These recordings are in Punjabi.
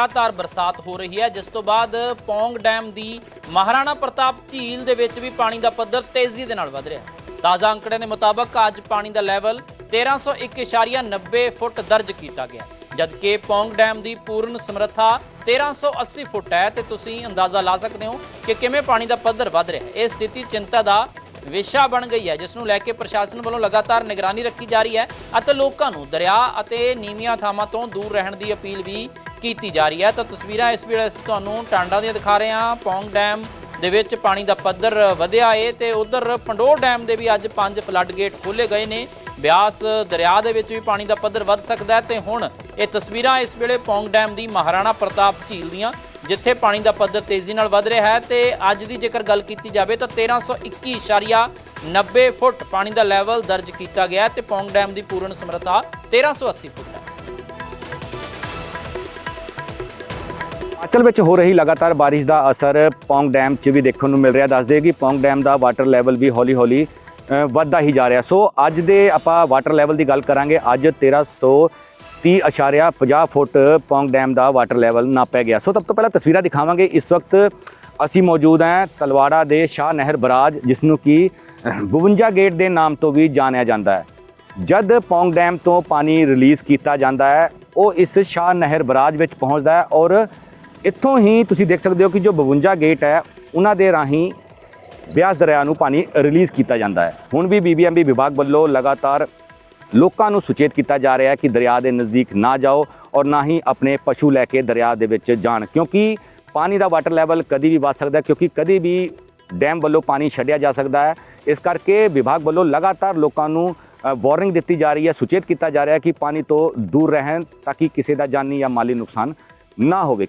ਲਗਾਤਾਰ ਬਰਸਾਤ ਹੋ ਰਹੀ ਹੈ, ਜਿਸ ਤੋਂ ਬਾਅਦ ਪੌਂਗ ਡੈਮ ਦੀ ਮਹਾਰਾਣਾ ਪ੍ਰਤਾਪ ਝੀਲ ਦੇ ਵਿੱਚ ਵੀ ਪਾਣੀ ਦਾ ਪੱਧਰ ਤੇਜ਼ੀ ਦੇ ਨਾਲ ਵਧ ਰਿਹਾ ਹੈ। ਤਾਜ਼ਾ ਅੰਕੜਿਆਂ ਦੇ ਮੁਤਾਬਕ ਅੱਜ ਪਾਣੀ ਦਾ ਲੈਵਲ 1301.90 ਫੁੱਟ ਦਰਜ ਕੀਤਾ ਗਿਆ ਜਦਕਿ ਪੌਂਗ ਡੈਮ ਦੀ ਪੂਰਨ ਸਮਰੱਥਾ 1380 ਫੁੱਟ ਹੈ, ਤੇ ਤੁਸੀਂ ਅੰਦਾਜ਼ਾ ਲਾ ਸਕਦੇ ਹੋ ਕਿ ਕਿਵੇਂ ਪਾਣੀ ਦਾ ਪੱਧਰ ਵਧ ਰਿਹਾ ਹੈ। ਇਹ ਸਥਿਤੀ ਚਿੰਤਾ ਦਾ ਵਿਸ਼ਾ ਬਣ ਗਈ ਹੈ, ਜਿਸ ਨੂੰ ਲੈ ਕੇ ਪ੍ਰਸ਼ਾਸਨ ਵੱਲੋਂ ਲਗਾਤਾਰ ਨਿਗਰਾਨੀ ਰੱਖੀ ਜਾ ਰਹੀ ਹੈ ਅਤੇ ਲੋਕਾਂ ਨੂੰ ਦਰਿਆ ਅਤੇ ਨੀਵੀਆਂ ਥਾਵਾਂ ਤੋਂ ਦੂਰ ਰਹਿਣ ਦੀ ਅਪੀਲ ਵੀ ਕੀਤੀ ਜਾ ਰਹੀ ਹੈ। ਤਾਂ ਤਸਵੀਰਾਂ ਇਸ ਵੇਲੇ ਅਸੀਂ ਤੁਹਾਨੂੰ ਟਾਂਡਾ ਦੀਆਂ ਦਿਖਾ ਰਹੇ ਹਾਂ। ਪੌਂਗ ਡੈਮ ਦੇ ਵਿੱਚ ਪਾਣੀ ਦਾ ਪੱਧਰ ਵਧਿਆ ਏ ਤੇ ਉਧਰ ਪੰਡੋਰ ਡੈਮ ਦੇ ਵੀ ਅੱਜ ਪੰਜ ਫਲੱਡ ਗੇਟ ਖੋਲੇ ਗਏ ਨੇ। ਬਿਆਸ ਦਰਿਆ ਦੇ ਵਿੱਚ ਵੀ ਪਾਣੀ ਦਾ ਪੱਧਰ ਵੱਧ ਸਕਦਾ ਹੈ ਤੇ ਹੁਣ ਇਹ ਤਸਵੀਰਾਂ ਇਸ ਵੇਲੇ ਪੌਂਗ ਡੈਮ ਦੀ ਮਹਾਰਾਣਾ ਪ੍ਰਤਾਪ ਝੀਲ ਦੀਆਂ, ਜਿੱਥੇ ਪਾਣੀ ਦਾ ਪੱਧਰ ਤੇਜ਼ੀ ਨਾਲ ਵਧ ਰਿਹਾ ਹੈ ਤੇ ਅੱਜ ਦੀ ਜੇਕਰ ਗੱਲ ਕੀਤੀ ਜਾਵੇ ਤਾਂ 1321.90 ਫੁੱਟ ਪਾਣੀ ਦਾ ਲੈਵਲ ਦਰਜ ਕੀਤਾ ਗਿਆ ਹੈ ਤੇ ਪੌਂਗ ਡੈਮ ਦੀ ਪੂਰਨ ਸਮਰੱਥਾ 1380 ਫੁੱਟ ਹਿਮਾਚਲ ਵਿੱਚ ਹੋ ਰਹੀ ਲਗਾਤਾਰ ਬਾਰਿਸ਼ ਦਾ ਅਸਰ ਪੌਂਗ ਡੈਮ 'ਚ ਵੀ ਦੇਖਣ ਨੂੰ ਮਿਲ ਰਿਹਾ। ਦੱਸਦੇ ਕਿ ਪੌਂਗ ਡੈਮ ਦਾ ਵਾਟਰ ਲੈਵਲ ਵੀ ਹੌਲੀ-ਹੌਲੀ ਵੱਧਦਾ ਹੀ ਜਾ ਰਿਹਾ। ਸੋ ਅੱਜ ਦੇ ਆਪਾਂ ਵਾਟਰ ਲੈਵਲ ਦੀ ਗੱਲ ਕਰਾਂਗੇ। ਅੱਜ 1330.50 ਫੁੱਟ ਪੌਂਗ ਡੈਮ ਦਾ ਵਾਟਰ ਲੈਵਲ ਨਾਪਿਆ ਗਿਆ। ਸੋ ਸਭ ਤੋਂ ਪਹਿਲਾਂ ਤਸਵੀਰਾਂ ਦਿਖਾਵਾਂਗੇ। ਇਸ ਵਕਤ ਅਸੀਂ ਮੌਜੂਦ ਹਾਂ ਤਲਵਾੜਾ ਦੇ ਸ਼ਾਹ ਨਹਿਰ ਬਰਾਜ, ਜਿਸ ਨੂੰ ਕਿ 52 ਗੇਟ ਦੇ ਨਾਮ ਤੋਂ ਵੀ ਜਾਣਿਆ ਜਾਂਦਾ ਹੈ। ਜਦ ਪੌਂਗ ਡੈਮ ਤੋਂ ਪਾਣੀ ਰਿਲੀਜ਼ ਕੀਤਾ ਜਾਂਦਾ ਹੈ, ਉਹ ਇਸ ਸ਼ਾਹ ਨਹਿਰ ਬਰਾਜ ਵਿੱਚ ਪਹੁੰਚਦਾ ਹੈ ਔਰ ਇੱਥੋਂ ਹੀ ਤੁਸੀਂ ਦੇਖ ਸਕਦੇ ਹੋ ਕਿ ਜੋ 52 ਗੇਟ ਹੈ, ਉਹਨਾਂ ਦੇ ਰਾਹੀਂ ਬਿਆਸ ਦਰਿਆ ਨੂੰ ਪਾਣੀ ਰਿਲੀਜ਼ ਕੀਤਾ ਜਾਂਦਾ ਹੈ। ਹੁਣ ਵੀ ਬੀਬੀਐਮਬੀ ਵਿਭਾਗ ਵੱਲੋਂ ਲਗਾਤਾਰ ਲੋਕਾਂ ਨੂੰ ਸੁਚੇਤ ਕੀਤਾ ਜਾ ਰਿਹਾ ਹੈ ਕਿ ਦਰਿਆ ਦੇ ਨਜ਼ਦੀਕ ਨਾ ਜਾਓ ਔਰ ਨਾ ਹੀ ਆਪਣੇ ਪਸ਼ੂ ਲੈ ਕੇ ਦਰਿਆ ਦੇ ਵਿੱਚ ਜਾਣ, ਕਿਉਂਕਿ ਪਾਣੀ ਦਾ ਵਾਟਰ ਲੈਵਲ ਕਦੀ ਵੀ ਵੱਧ ਸਕਦਾ ਕਿਉਂਕਿ ਕਦੀ ਵੀ ਡੈਮ ਵੱਲੋਂ ਪਾਣੀ ਛੱਡਿਆ ਜਾ ਸਕਦਾ ਹੈ। ਇਸ ਕਰਕੇ ਵਿਭਾਗ ਵੱਲੋਂ ਲਗਾਤਾਰ ਲੋਕਾਂ ਨੂੰ ਵਾਰਨਿੰਗ ਦਿੱਤੀ ਜਾ ਰਹੀ ਹੈ, ਸੁਚੇਤ ਕੀਤਾ ਜਾ ਰਿਹਾ ਹੈ ਕਿ ਪਾਣੀ ਤੋਂ ਦੂਰ ਰਹਿਣ ਤਾਂ ਕਿ ਕਿਸੇ ਦਾ ਜਾਨੀ ਜਾਂ ਮਾਲੀ ਨੁਕਸਾਨ ਨਾ ਹੋਵੇ।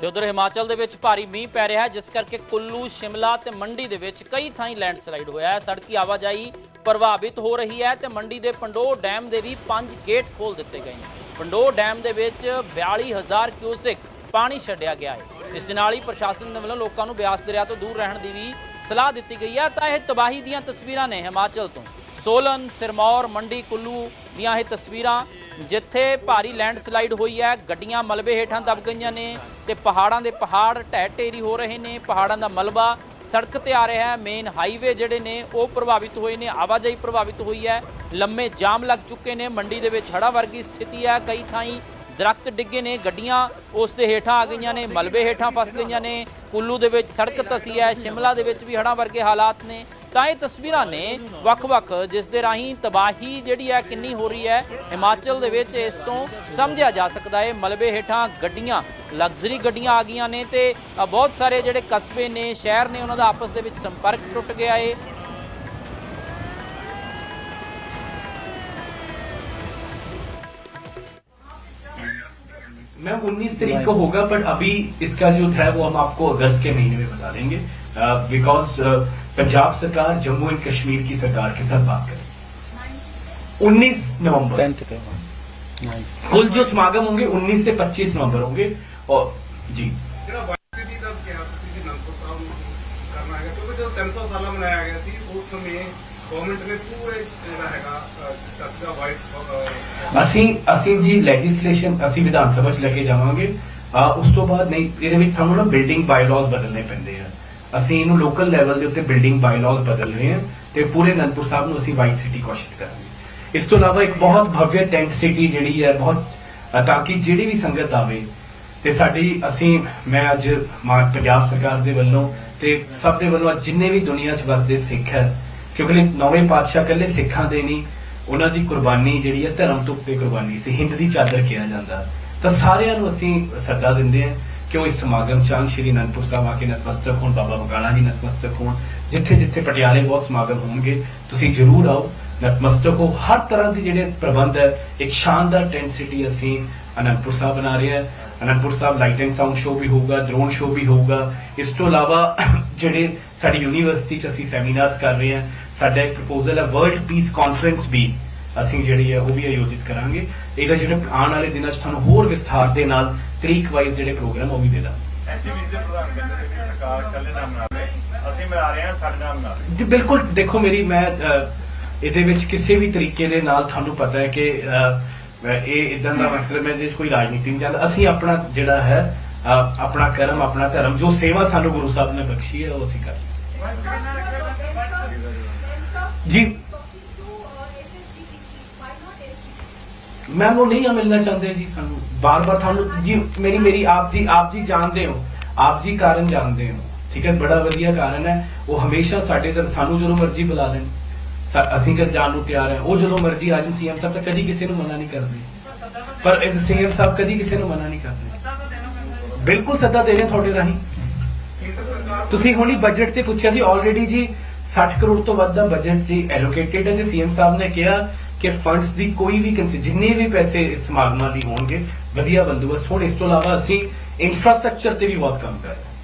ਤੇ ਉਧਰ ਹਿਮਾਚਲ ਦੇ ਵਿੱਚ ਭਾਰੀ ਮੀਂਹ ਪੈ ਰਿਹਾ ਹੈ, ਜਿਸ ਕਰਕੇ ਕੁੱਲੂ, ਸ਼ਿਮਲਾ ਤੇ ਮੰਡੀ ਦੇ ਵਿੱਚ ਕਈ ਥਾਈਂ ਲੈਂਡਸਲਾਈਡ ਹੋਇਆ ਹੈ। ਸੜਕੀ ਆਵਾਜਾਈ ਪ੍ਰਭਾਵਿਤ ਹੋ ਰਹੀ ਹੈ ਤੇ ਮੰਡੀ ਦੇ ਪੰਡੋਰ ਡੈਮ ਦੇ ਵੀ ਪੰਜ ਗੇਟ ਖੋਲ ਦਿੱਤੇ ਗਏ ਨੇ। ਪੰਡੋਰ ਡੈਮ ਦੇ ਵਿੱਚ 42000 ਕਿਊਸਿਕ ਪਾਣੀ ਛੱਡਿਆ ਗਿਆ ਹੈ। ਇਸ ਦੇ ਨਾਲ ਹੀ ਪ੍ਰਸ਼ਾਸਨ ਦੇ ਵੱਲੋਂ ਲੋਕਾਂ ਨੂੰ ਬਿਆਸ ਦਰਿਆ ਤੋਂ ਦੂਰ ਰਹਿਣ ਦੀ ਵੀ ਸਲਾਹ ਦਿੱਤੀ ਗਈ ਹੈ। ਤਾਂ ਇਹ ਤਬਾਹੀ ਦੀਆਂ ਤਸਵੀਰਾਂ ਨੇ ਹਿਮਾਚਲ ਤੋਂ। ਸੋਲਨ, ਸਿਰਮੌਰ, ਮੰਡੀ, ਕੁੱਲੂ ਦੀਆਂ ਇਹ ਤਸਵੀਰਾਂ, ਜਿੱਥੇ ਭਾਰੀ ਲੈਂਡਸਲਾਈਡ ਹੋਈ ਹੈ, ਗੱਡੀਆਂ ਮਲਬੇ ਹੇਠਾਂ ਦਬ ਗਈਆਂ ਨੇ। ਤੇ ਪਹਾੜਾਂ ਦੇ ਪਹਾੜ ਢਹਿ ਢੇਰੀ ਹੋ ਰਹੇ ਨੇ, ਪਹਾੜਾਂ ਦਾ ਮਲਬਾ ਸੜਕ ਤੇ ਆ ਰਿਹਾ ਹੈ ਮੇਨ ਹਾਈਵੇ ਜਿਹੜੇ ਨੇ ਉਹ ਪ੍ਰਭਾਵਿਤ ਹੋਏ ਨੇ, ਆਵਾਜਾਈ ਪ੍ਰਭਾਵਿਤ ਹੋਈ ਹੈ, ਲੰਮੇ ਜਾਮ ਲੱਗ ਚੁੱਕੇ ਨੇ, ਮੰਡੀ ਦੇ ਵਿੱਚ ਹੜਾ ਵਰਗੀ ਸਥਿਤੀ ਹੈ, ਕਈ ਥਾਈਂ ਦਰਖਤ ਡਿੱਗੇ ਨੇ, ਗੱਡੀਆਂ ਉਸ ਦੇ ਹੇਠਾਂ ਆ ਗਈਆਂ ਨੇ, ਮਲਬੇ ਹੇਠਾਂ ਫਸ ਗਈਆਂ ਨੇ, ਕੁੱਲੂ ਦੇ ਵਿੱਚ ਸੜਕ ਤਸੀ ਹੈ, ਸ਼ਿਮਲਾ ਦੇ ਵਿੱਚ ਵੀ ਹੜ੍ਹਾਂ ਵਰਗੇ ਹਾਲਾਤ ਨੇ ਤਾਂ ਇਹ ਤਸਵੀਰਾਂ ਨੇ ਵੱਖ-ਵੱਖ ਜਿਸ ਦੇ ਰਾਹੀਂ ਤਬਾਹੀ ਜਿਹੜੀ ਹੈ ਕਿੰਨੀ ਹੋ ਰਹੀ ਹੈ ਹਿਮਾਚਲ ਦੇ ਵਿੱਚ ਇਸ ਤੋਂ ਸਮਝਿਆ ਜਾ ਸਕਦਾ ਹੈ ਮਲਬੇ ਹੇਠਾਂ ਗੱਡੀਆਂ ਲਗਜ਼ਰੀ ਗੱਡੀਆਂ ਆ ਗਈਆਂ ਨੇ ਤੇ ਅ, ਬਹੁਤ ਸਾਰੇ ਜਿਹੜੇ ਕਸਬੇ ਨੇ ਸ਼ਹਿਰ ਨੇ ਉਹਨਾਂ ਦਾ ਆਪਸ ਦੇ ਵਿੱਚ ਸੰਪਰਕ ਟੁੱਟ ਗਿਆ ਹੈ मैम 19 तारीख को होगा बट अभी इसका जो है वो हम आपको अगस्त के महीने में बता देंगे बिकॉज पंजाब सरकार जम्मू एंड कश्मीर की सरकार के साथ बात करेगी 19 नवंबर कुल जो समागम होंगे 19 से 25 नवंबर होंगे और जी ਜਿਹੜਾ ਵਾਈਸੀਡੀ ਦਾ ਕਿਹਾ ਤੁਸੀਂ ਜੀ ਨੰਦਪੁਰ ਸਾਹਿਬ ਨੂੰ ਕਰਨਾ ਹੈਗਾ ਕਿਉਂਕਿ ਜਦੋਂ 300 ਸਾਲਾ ਮਨਾਇਆ ਗਿਆ ਸੀ ਉਸ ਸਮੇਂ ਗਵਰਨਮੈਂਟ ਨੇ ਪੂਰੇ ਜਿਹੜਾ ਹੈਗਾ ਕਸਬਾ ਵਾਈਟ ਅਸੀਂ ਅਸੀਂ ਜੀ ਲੈਜਿਸਲੇਸ਼ਨ ਅਸੀਂ ਵਿਧਾਨ ਸਭਾ ਚ ਲੈ ਕੇ ਜਾਵਾਂਗੇ ਅਹ ਉਸ ਤੋਂ ਬਾਅਦ ਨਹੀਂ ਇਹਦੇ ਵਿੱਚ ਸਾਨੂੰ ਨਾ ਬਿਲਡਿੰਗ ਬਾਇਲਾਜ਼ ਬਦਲਨੇ ਪੈਂਦੇ ਆ ਅਸੀਂ ਇਹਨੂੰ ਲੋਕਲ ਲੈਵਲ ਦੇ ਉੱਤੇ ਬਿਲਡਿੰਗ ਬਾਇਲਾਜ਼ ਬਦਲ ਰਹੇ ਹਾਂ ਤੇ ਪੂਰੇ ਅਨੰਦਪੁਰ ਸਾਹਿਬ ਨੂੰ ਅਸੀਂ ਵਾਈਟ ਸਿਟੀ ਘੋਸ਼ਿਤ ਕਰਾਂਗੇ। ਇਸ ਤੋਂ ਇਲਾਵਾ ਇੱਕ ਬਹੁਤ ਭਵਯ ਟੈਂਟ ਸਿਟੀ ਜਿਹੜੀ ਹੈ, ਬਹੁਤ ਤਾਂ ਕਿ ਜਿਹੜੀ ਵੀ ਸੰਗਤ ਆਵੇ ਤੇ ਸਾਡੀ, ਅਸੀਂ, ਮੈਂ ਅੱਜ ਮਾ- ਪੰਜਾਬ ਸਰਕਾਰ ਦੇ ਵੱਲੋਂ ਤੇ ਸਭ ਦੇ ਵੱਲੋਂ ਅੱਜ ਜਿੰਨੇ ਵੀ ਦੁਨੀਆ 'ਚ ਵਸਦੇ ਸਿੱਖ ਹੈ, ਕਿਉਂਕਿ ਨੌਵੇਂ ਪਾਤਸ਼ਾਹ ਇਕੱਲੇ ਸਿੱਖਾਂ ਦੇ ਨਹੀਂ, ਉਹਨਾਂ ਦੀ ਕੁਰਬਾਨੀ ਜਿਹੜੀ ਹੈ ਧਰਮ ਤੋਂ ਉੱਤੇ ਕੁਰਬਾਨੀ ਸੀ, ਹਿੰਦ ਦੀ ਚਾਦਰ ਕਿਹਾ ਜਾਂਦਾ। ਤਾਂ ਸਾਰਿਆਂ ਨੂੰ ਅਸੀਂ ਸੱਦਾ ਦਿੰਦੇ ਹਾਂ ਕਿਉਂ ਇਸ ਸਮਾਗਮ ਚ ਸ਼੍ਰੀ ਅਨੰਦਪੁਰ ਸਾਹਿਬ ਆ ਕੇ ਨਤਮਸਤਕ ਹੋਣ, ਬਾਬਾ ਬਕਾਲਾ ਜੀ ਨਤਮਸਤਕ ਹੋਣ, ਜਿੱਥੇ ਜਿੱਥੇ ਪਟਿਆਲੇ ਬਹੁਤ ਸਮਾਗਮ ਹੋਣਗੇ, ਤੁਸੀਂ ਜਰੂਰ ਆਓ, ਨਤਮਸਤਕ ਹੋ। ਹਰ ਤਰ੍ਹਾਂ ਦੀ ਜਿਹੜੇ ਪ੍ਰਬੰਧ ਹੈ, ਇੱਕ ਸ਼ਾਨਦਾਰ ਟੈਂਟ ਸਿਟੀ ਅਸੀਂ ਅਨੰਦਪੁਰ ਸਾਹਿਬ ਬਣਾ ਰਹੇ ਹਾਂ। Anandpur Sahib light and sound show ਵੀ ਹੋਊਗਾ ਡਰੋਨ ਸ਼ੋਅ ਵੀ ਹੋਊਗਾ। ਇਸ ਤੋਂ ਇਲਾਵਾ ਜਿਹੜੇ ਸਾਡੀ ਯੂਨੀਵਰਸਿਟੀ ਚ ਅਸੀਂ ਸੈਮੀਨਾਰਸ ਕਰ ਰਹੇ ਹਾਂ, ਸਾਡਾ ਇੱਕ ਪ੍ਰਪੋਜ਼ਲ ਹੈ ਵਰਲਡ ਪੀਸ ਕਾਨਫਰੰਸ ਵੀ। ਅਸੀਂ ਜਿਹੜੀ ਹੈ ਉਹ ਵੀ ਆਯੋਜਿਤ ਕਰਾਂਗੇ। ਇਹਦਾ ਜਿਹੜੇ ਆਉਣ ਵਾਲੇ ਦਿਨਾਂ 'ਚ ਤੁਹਾਨੂੰ ਹੋਰ ਵਿਸਥਾਰ ਦੇ ਨਾਲ ਤਰੀਕ ਵਾਈਜ਼ ਜਿਹੜੇ ਪ੍ਰੋਗਰਾਮ ਉਹ ਵੀ ਦੇ ਦਾਂਗੇ। ਐਸਸੀਬੀ ਦੇ ਪ੍ਰਧਾਨ ਕਹਿੰਦੇ ਨੇ ਵੀ ਸਰਕਾਰ ਇਕੱਲੇ ਨਾਮ ਬਣਾ ਰਹੇ ਅਸੀਂ ਬਣਾ ਰਹੇ ਹਾਂ ਸਾਡੇ ਨਾਮ ਬਣਾ ਰਹੇ ਜੀ ਬਿਲਕੁਲ ਦੇਖੋ ਮੇਰੀ ਮੈਂ ਇਹਦੇ ਵਿੱਚ ਕਿਸੇ ਵੀ ਤਰੀਕੇ ਦੇ ਨਾਲ ਤੁਹਾਨੂੰ ਪਤਾ ਹੈ ਕਿ ਇਹ ਇਦਾਂ ਦਾ ਮਕਸਦ ਮੈਂ ਜੇ ਕੋਈ ਰਾਜਨੀਤੀ ਨਹੀਂ ਚਾਹੁੰਦਾ ਅਸੀਂ ਆਪਣਾ ਜਿਹੜਾ ਹੈ ਆਪਣਾ ਕਰਮ ਆਪਣਾ ਧਰਮ ਜੋ ਸੇਵਾ ਸਾਨੂੰ ਗੁਰੂ ਸਾਹਿਬ ਨੇ ਬਖਸ਼ੀ ਹੈ ਉਹ ਅਸੀਂ ਕਰ ਜੀ। ਮੈਮ ਉਹ ਨਹੀਂ ਮਿਲਣਾ ਚਾਹੁੰਦੇ ਜੀ ਸਾਨੂੰ। ਬਾਰ-ਬਾਰ ਤੁਹਾਨੂੰ ਜੀ, ਮੇਰੀ ਮੇਰੀ ਆਪ ਜੀ ਆਪ ਜੀ ਜਾਣਦੇ ਹੋ। ਆਪ ਜੀ ਕਾਰਨ ਜਾਣਦੇ ਹੋ। ਠੀਕ ਹੈ, ਬੜਾ ਵਧੀਆ ਕਾਰਨ ਹੈ। ਉਹ ਹਮੇਸ਼ਾ ਸਾਡੇ ਦਰ ਸਾਨੂੰ ਜਦੋਂ ਮਰਜ਼ੀ ਬੁਲਾ ਲੈਣ। ਅਸੀਂ ਕਦ ਜਾਣ ਨੂੰ ਤਿਆਰ ਹੈ। ਉਹ ਜਦੋਂ ਮਰਜ਼ੀ ਆ ਜਾਣ, ਸੀਐਮ ਸਾਹਿਬ ਤਾਂ ਕਦੀ ਕਿਸੇ ਨੂੰ ਮਨਾ ਨਹੀਂ ਕਰਦੇ। ਪਰ ਸੀਐਮ ਸਾਹਿਬ ਕਦੀ ਕਿਸੇ ਨੂੰ ਮਨਾ ਨਹੀਂ ਕਰਦੇ। ਬਿਲਕੁਲ ਸੱਦਾ ਦੇ ਰਹੇ ਤੁਹਾਡੇ ਰਾਹੀਂ। ਤੁਸੀਂ ਹੁਣੀ ਬਜਟ ਤੇ ਪੁੱਛਿਆ ਸੀ ਆਲਰੇਡੀ ਜੀ 60 ਕਰੋੜ ਤੋਂ ਵੱਧ ਦਾ ਬਜਟ ਜੀ ਐਲੋਕੇਟਡ ਹੈ ਜੀ। ਸੀਐਮ ਸਾਹਿਬ ਨੇ ਕਿਹਾ ਕਿ ਫੰਡਸ ਦੀ ਕੋਈ ਵੀ ਕੰਸੀ ਜਿੰਨੇ ਵੀ ਪੈਸੇ ਇਸ ਸਮਾਗਮਾਂ ਲਈ ਹੋਣਗੇ, ਵਧੀਆ ਬੰਦੋਬਸਤ ਹੋਣ। ਇਸ ਤੋਂ ਇਲਾਵਾ ਅਸੀਂ ਇਨਫਰਾਸਟ੍ਰਕਚਰ ਤੇ ਵੀ ਬਹੁਤ ਕੰਮ ਕਰ ਰਹੇ ਹਾਂ।